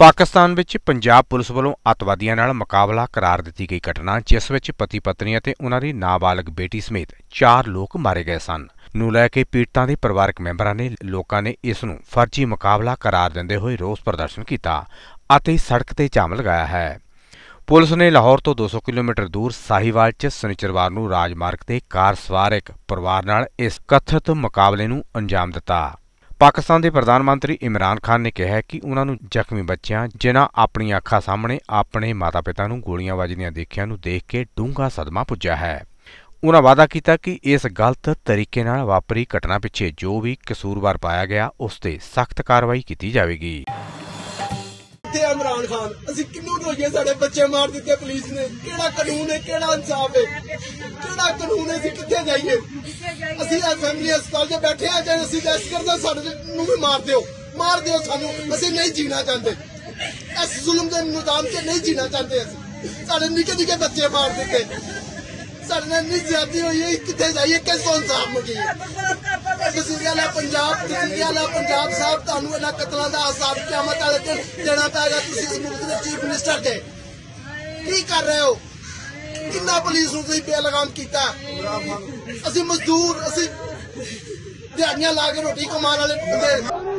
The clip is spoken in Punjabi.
ਪਾਕਿਸਤਾਨ ਵਿੱਚ ਪੰਜਾਬ ਪੁਲਿਸ ਵੱਲੋਂ ਅੱਤਵਾਦੀਆਂ ਨਾਲ ਮੁਕਾਬਲਾ ਕਰਾਰ ਦਿੱਤੀ ਗਈ ਘਟਨਾ, ਜਿਸ ਵਿੱਚ ਪਤੀ ਪਤਨੀ ਅਤੇ ਉਹਨਾਂ ਦੀ ਨਾਬਾਲਗ ਬੇਟੀ ਸਮੇਤ 4 ਲੋਕ ਮਾਰੇ ਗਏ ਸਨ। ਨੂੰ ਲੈ ਕੇ ਪੀੜਤਾਂ ਦੇ ਪਰਿਵਾਰਕ ਮੈਂਬਰਾਂ ਨੇ ਲੋਕਾਂ ਨੇ ਇਸ ਨੂੰ ਫਰਜ਼ੀ ਮੁਕਾਬਲਾ ਕਰਾਰ ਦਿੰਦੇ ਹੋਏ ਰੋਸ ਪ੍ਰਦਰਸ਼ਨ ਕੀਤਾ ਅਤੇ ਸੜਕ ਤੇ ਜਾਮ ਲਗਾਇਆ ਹੈ। ਪੁਲਿਸ ਨੇ ਲਾਹੌਰ ਤੋਂ 200 ਕਿਲੋਮੀਟਰ ਦੂਰ ਸਾਹੀਵਾਲ 'ਚ ਸ਼ਨੀਚਰਵਾਰ ਨੂੰ ਰਾਜਮਾਰਗ ਤੇ ਕਾਰ ਸਵਾਰ ਇੱਕ ਪਰਿਵਾਰ ਨਾਲ ਇਸ ਕਥਿਤ ਮੁਕਾਬਲੇ ਨੂੰ ਅੰਜਾਮ ਦਿੱਤਾ। ਪਾਕਿਸਤਾਨ ਦੇ ਪ੍ਰਧਾਨ ਮੰਤਰੀ ਇਮਰਾਨ ਖਾਨ ਨੇ ਕਿਹਾ ਹੈ ਕਿ ਉਹਨਾਂ ਨੂੰ ਜ਼ਖਮੀ ਬੱਚਿਆਂ, ਜਿਨ੍ਹਾਂ ਆਪਣੀਆਂ ਅੱਖਾਂ ਸਾਹਮਣੇ ਆਪਣੇ ਮਾਤਾ-ਪਿਤਾ ਨੂੰ ਗੋਲੀਆਂ ਵੱਜਦੀਆਂ ਦੇਖਿਆਂ ਨੂੰ ਦੇਖ ਕੇ ਡੂੰਘਾ ਸਦਮਾ ਪੁੱਜਾ ਹੈ। ਉਹਨਾਂ ਵਾਅਦਾ ਕੀਤਾ ਕਿ ਇਸ ਗਲਤ ਤਰੀਕੇ ਨਾਲ ਵਾਪਰੀ ਘਟਨਾ ਪਿੱਛੇ ਜੋ ਵੀ ਕਸੂਰਵਾਰ ਪਾਇਆ ਗਿਆ, ਉਸ ਤੇ ਸਖਤ ਕਾਰਵਾਈ ਕੀਤੀ ਜਾਵੇਗੀ। ਤੇ ਇਮਰਾਨ ਖਾਨ, ਅਸੀਂ ਕਿੰਨੂੰ ਰੋਈਏ ਸਾਡੇ ਬੱਚੇ ਮਾਰ ਦਿੱਤੇ ਪੁਲਿਸ ਨੇ? ਕਿਹੜਾ ਕਾਨੂੰਨ ਹੈ, ਕਿਹੜਾ ਇਨਸਾਫ ਹੈ? ਕਿਹੜਾ ਕਾਨੂੰਨ ਹੈ, ਅਸੀਂ ਕਿੱਥੇ ਜਾਈਏ? ਅਸੀਂ ਅਸੈਂਬਲੀ ਹਸਪਤਾਲ 'ਚ ਬੈਠੇ ਆ ਜੇ ਅਸੀਂ ਰੈਸਟ ਕਰਦੇ ਸਾਡੇ ਨੂੰ ਵੀ ਮਾਰ ਦਿਓ। ਮਾਰ ਦਿਓ ਸਾਨੂੰ। ਅਸੀਂ ਨਹੀਂ ਜੀਣਾ ਚਾਹੁੰਦੇ। ਇਸ ਜ਼ੁਲਮ ਦੇ ਨਿਜ਼ਾਮ 'ਚ ਨਹੀਂ ਜੀਣਾ ਚਾਹੁੰਦੇ ਅਸੀਂ। ਸਾਡੇ ਨਿੱਕੇ ਨਿੱਕੇ ਬੱਚੇ ਮਾਰ ਦਿੱਤੇ। ਸਾਡੇ ਨਾਲ ਨਹੀਂ ਜ਼ਿਆਦਤੀ ਹੋਈ ਹੈ, ਕਿੱਥੇ ਜਾਈਏ, ਕਿਸ ਤੋਂ ਇਨਸਾਫ ਮੰਗੀਏ? ਤੁਸੀਂ ਵਾਲਾ ਪੰਜਾਬ ਤੁਸੀਂ ਵਾਲਾ ਪੰਜਾਬ ਸਾਹਿਬ। ਤੁਹਾਨੂੰ ਇਹਨਾਂ ਕਤਲਾਂ ਦਾ ਹਿਸਾਬ ਕਿਆਮਤ ਵਾਲੇ ਦਿਨ ਦੇਣਾ ਪਏਗਾ ਤੁਸੀਂ ਇਸ ਮੁਲਕ ਦੇ ਚੀਫ ਮਿਨਿਸਟਰ ਦੇ। ਕੀ ਕਰ ਰਹੇ ਹੋ? ਕਿੰਨਾ ਪੁਲਿਸ ਨੂੰ ਤੁਸੀਂ ਬੇਲਗਾਮ ਕੀਤਾ? ਅਸੀਂ ਮਜ਼ਦੂਰ, ਅਸੀਂ ਦਿਹਾੜੀਆਂ ਲਾ ਕੇ ਰੋਟੀ ਕਮਾਉਣ ਵਾਲੇ ਬੰਦੇ।